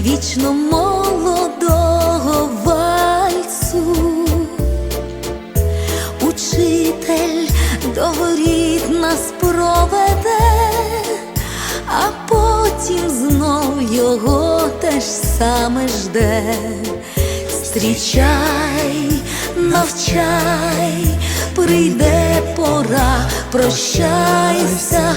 вічно молодого вальсу, учитель до горід нас проведе, а потім знов його теж саме жде. Зустрічай, навчай, прийде пора, прощайся.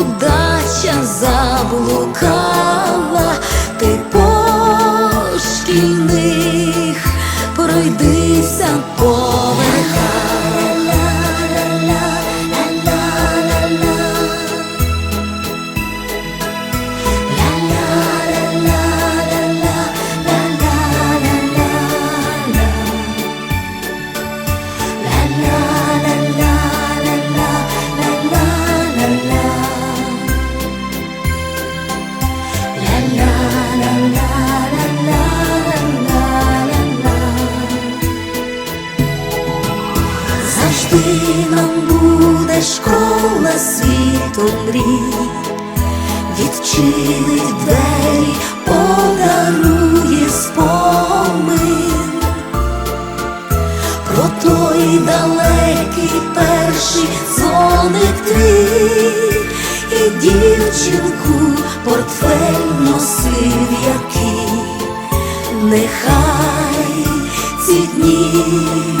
удача заблукала, школа світу мрій, відчинить двері, подарує спомин. Про той далекий перший дзвоник твій. І дівчинку портфель носив який. Нехай ці дні